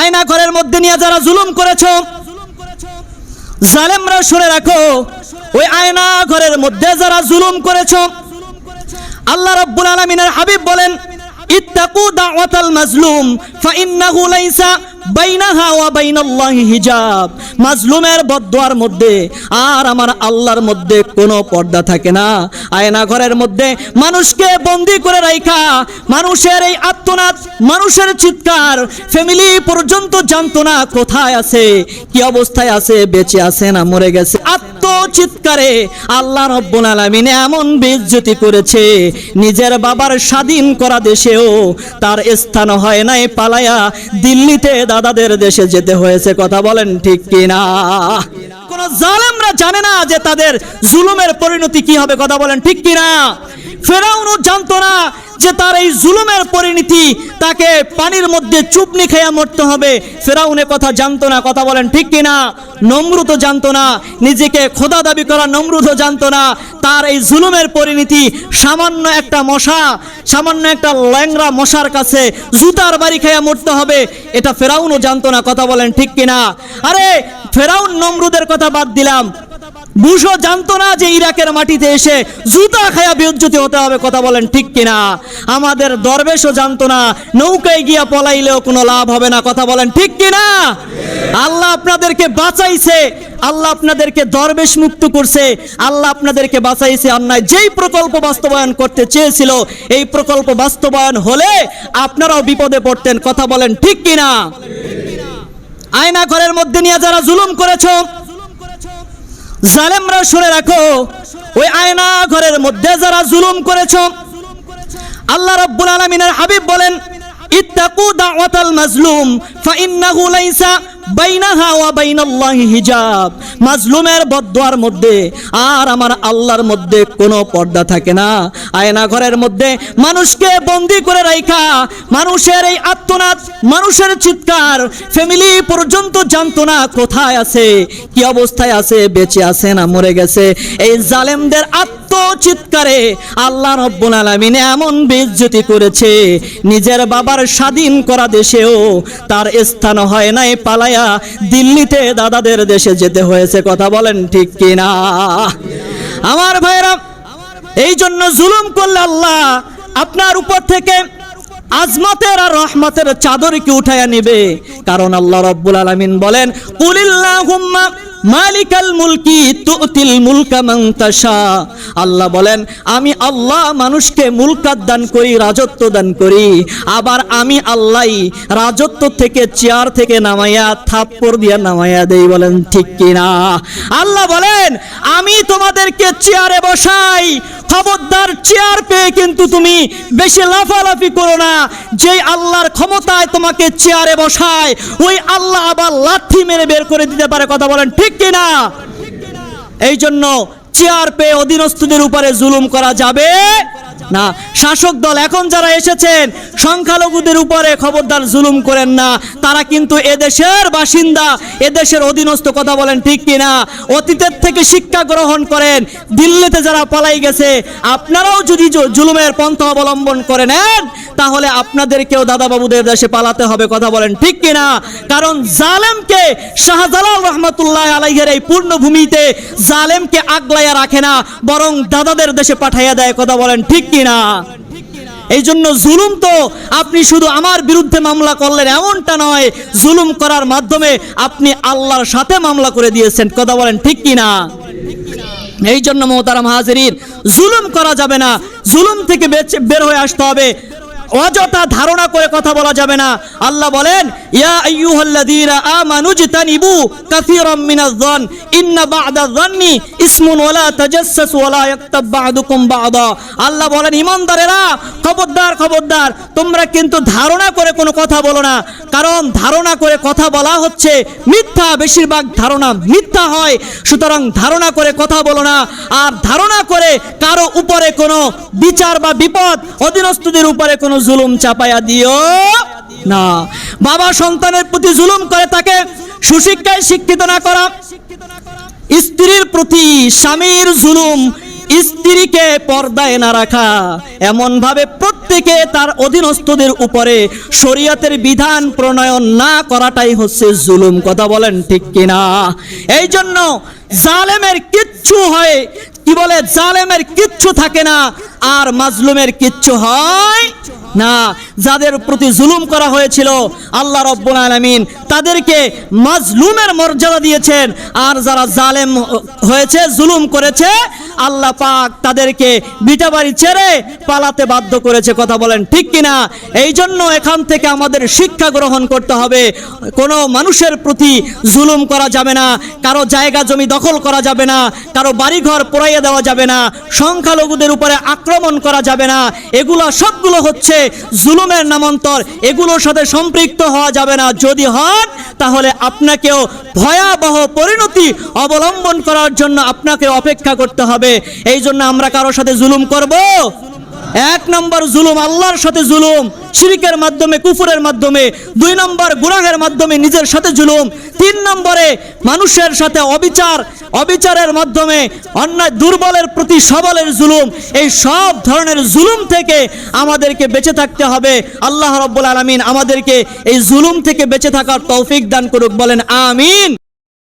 আয়না ঘরের মধ্যে নিয়ে যারা জুলুম করেছ জালেমরা শুনে রাখো, ওই আয়না ঘরের মধ্যে যারা জুলুম করেছ, আল্লাহ রব্বুল আলমিনের হাবিব বলেন, ইত্তাকু দাওয়াতাল মাজলুম, ফা ইন্নাহু লাইসা পর্দা থাকে না। আয়না ঘরের মধ্যে মানুষকে বন্দি করে রাইখা, মানুষের এই মানুষের চিৎকার, ফ্যামিলি পর্যন্ত জানতো না কোথায় আছে, কি অবস্থায় আছে, বেঁচে আছে না মরে গেছে। আত্মচিৎকারে আল্লাহ রব্বুল এমন করেছে, নিজের বাবার স্বাধীন করা দেশেও তার স্থান হয় নাই পালায়া দিল্লিতে দাদাদের দেশে যেতে হয়েছে, কথা বলেন ঠিক কিনা? কোন জালেমরা জানে না যে তাদের জুলুমের পরিণতি কি হবে, কথা বলেন ঠিক কিনা? ফেরাউনও জানতো না যে তার এই জুলুমের পরিণতি তাকে পানির মধ্যে চুপনি খেয়া মরতে হবে। ফেরাউনে কথা জানতো না, কথা বলেন ঠিক কিনা? নমরুদও জানতো না, নিজেকে খোদা দাবি করা নমরুদও জানতো না। তার এই জুলুমের পরিণতি সামান্য একটা মশা, সামান্য একটা ল্যাংরা মশার কাছে জুতার বাড়ি খেয়া মরতে হবে। এটা ফেরাউনও জানতো না, কথা বলেন ঠিক কিনা? আরে, ফেরাউন নমরুদের কথা বাদ দিলাম। বুশও জানতো না যে ইরাকের মাটিতে এসে জুতা খায়া বিউজ্জতি হতে হবে, কথা বলেন ঠিক কিনা? আমাদের দরবেশও জানতো না, নৌকায় গিয়া পলাইলেও কোনো লাভ হবে না, কথা বলেন ঠিক কিনা? আল্লাহ আপনাদেরকে বাঁচাইছে, আল্লাহ আপনাদেরকে দরবেশ মুক্ত করছে, আল্লাহ আপনাদেরকে বাঁচাইছে অন্যায়। যেই প্রকল্প বাস্তবায়ন করতে চেয়েছিল, এই প্রকল্প বাস্তবায়ন হলে আপনারাও বিপদে পড়তেন, কথা বলেন ঠিক কিনা? আয়না ঘরের মধ্যে নিয়ে যারা জুলুম করেছ জালেমরা শুনে রাখো, ওই আয়না ঘরের মধ্যে যারা জুলুম করেছ, আল্লাহ রাব্বুল আলামিনের হাবিব বলেন, ইত্তাকু দাওয়াতাল মাজলুম, ফাইন্নাহু লাইসা বাইনাহা হিজাব। মধ্যে আর আমার আল্লাহর মধ্যে পর্দা থাকে না। আয়না ঘরের মধ্যে মানুষকে বন্দি করে রাখা মানুষের এই মানুষের চিৎকার, ফ্যামিলি পর্যন্ত জানতো না কোথায় আছে, কি অবস্থায় আছে, বেঁচে আছে না মরে গেছে। এই জালেমদের আত্মচিৎকারে আল্লাহ রব্বুল আলামিন এমন বেজ্জতি করেছে, নিজের বাবার স্বাধীন করা দেশেও তার স্থান হয় নাই পালায়া দিল্লিতে দাদাদের দেশে যেতে হয়েছে, কথা বলেন ঠিক কিনা? আমার ভাইরা এই জন্য জুলুম করলে আল্লাহ আপনার উপর থেকে আজমতের আর রহমতের চাদর কি উঠাইয়া নিবে। কারণ আল্লাহ রব্বুল আলামিন বলেন, কুলিল্লাহুম্মা মালিকাল মুলকি তুতিল মুলকা মান তাশা। আল্লাহ বলেন, আমি আল্লাহ মানুষকে মুলকাত দান করি, রাজত্ব দান করি। আবার আমি আল্লাহই রাজত্ব থেকে চেয়ার থেকে নামাইয়া থাপ্পড় দিয়া নামাইয়া দেই। বলেন, ঠিক কিনা? আল্লাহ বলেন, আমি তোমাদেরকে চেয়ারে বসাই খবরদার চেয়ার পেয়ে কিন্তু তুমি বেশি লাফালাফি করো না। যে আল্লাহর ক্ষমতায় তোমাকে চেয়ারে বসায় ওই আল্লাহ আবার লাঠি মেরে বের করে দিতে পারে কথা বলেন ঠিক কিনা? এই জন্য চেয়ার পেয়ে অধীনস্থদের উপরে জুলুম করা যাবে না, শাসক দল, এখন যারা এসেছেন, সংখ্যালঘুদের উপরে খবরদার জুলুম করেন না। তারা কিন্তু এদেশের বাসিন্দা, এদেশের অধীনস্থ কথা বলেন ঠিক কিনা অতীতের থেকে শিক্ষা গ্রহণ করেন, দিল্লিতে যারা পালাই গেছে, আপনারাও যদি জুলুমের পন্থা অবলম্বন করে নেন, তাহলে আপনাদেরকেও দাদাবাবুদের দেশে পালাতে হবে কথা বলেন ঠিক কিনা কারণ জালেমকে শাহজালাল রহমতুল্লাহ আলাইহের এই পূর্ণভূমিতে জালেমকে আগলাইয়া রাখে না, বরং দাদাদের দেশে পাঠাইয়া দেয় কথা বলেন ঠিক কিনা এই জন্য জুলুম তো আপনি শুধু আমার বিরুদ্ধে মামলা করলেন, এমনটা নয়। জুলুম করার মাধ্যমে আপনি আল্লাহর সাথে মামলা করে দিয়েছেন। কথা বলেন, ঠিক কিনা? এই জন্য মোহতারাম হাজির জুলুম করা যাবে না। জুলুম থেকে বের হয়ে আসতে হবে। অযথা ধারণা করে কথা বলা যাবে না। আল্লাহ বলেন, ইয়া আইয়ুহাল্লাযীনা আমানু জতানিবু কাসীরাম ইন্না ইসমুন ওয়ালা তাজাসসাসু ওয়ালা বা'দুকুম বা'দা। আল্লাহ বলেন ঈমানদারেরা খবরদার খবরদার, তোমরা কিন্তু ধারণা করে কোনো কথা বলো না। কারণ ধারণা করে কথা বলা হচ্ছে মিথ্যা, বেশিরভাগ ধারণা মিথ্যা হয়। সুতরাং ধারণা করে কথা বলো না। আর ধারণা করে কারও উপরে কোনো বিচার বা বিপদ অধীনস্থদের উপরে কোনো জুলুম চাপায়া দিও না। বাবা সন্তানের প্রতি জুলুম করে তাকে সুশিক্ষায় শিক্ষিত না করা। স্ত্রীর প্রতি স্বামীর জুলুম স্ত্রীকে পর্দায় না রাখা। এমন ভাবে প্রত্যেক তার অধীনস্থদের উপরে শরীয়তের বিধান প্রণয়ন না করাটাই হচ্ছে জুলুম। কথা বলেন ঠিক কিনা? এই জন্য জালেমের কিচ্ছু হয়, কি বলে? জালেমের কিচ্ছু থাকে না, আর মাজলুমের কিচ্ছু হয় না, যাদের প্রতি জুলুম করা হয়েছিল, আল্লাহ রব্বুল আলমিন তাদেরকে মাজলুমের মর্যাদা দিয়েছেন। আর যারা জালেম হয়েছে, জুলুম করেছে আল্লাহ পাক তাদেরকে বিটা বাড়ি ছেড়ে পালাতে বাধ্য করেছে, কথা বলেন ঠিক কিনা? এই জন্য এখান থেকে আমাদের শিক্ষা গ্রহণ করতে হবে। কোনো মানুষের প্রতি জুলুম করা যাবে না, কারও জায়গা জমি দখল করা যাবে না, কারও বাড়িঘর পোড়াইয়ে দেওয়া যাবে না, সংখ্যালঘুদের উপরে আক্রমণ করা যাবে না। এগুলো সবগুলো হচ্ছে জুলুমের নামান্তর, এগুলোর সাথে সম্পৃক্ত হওয়া যাবে না। যদি হন, তাহলে আপনাকেও ভয়াবহ পরিণতি অবলম্বন করার জন্য আপনাকে অপেক্ষা করতে হবে। এই জন্য আমরা কারোর সাথে জুলুম করব? এক নম্বর জুলুম আল্লাহর সাথে জুলুম, শিরিকের মাধ্যমে, কুফুরের মাধ্যমে। দুই নম্বর গুনাহের মাধ্যমে নিজের সাথে জুলুম। তিন নম্বরে মানুষের সাথে অবিচার, অবিচারের মাধ্যমে অন্যায়, দুর্বলের প্রতি সবলের জুলুম। এই সব ধরনের জুলুম থেকে আমাদেরকে বেঁচে থাকতে হবে। আল্লাহ রব্বুল আলমিন আমাদেরকে এই জুলুম থেকে বেঁচে থাকার তৌফিক দান করুক, বলেন আমিন।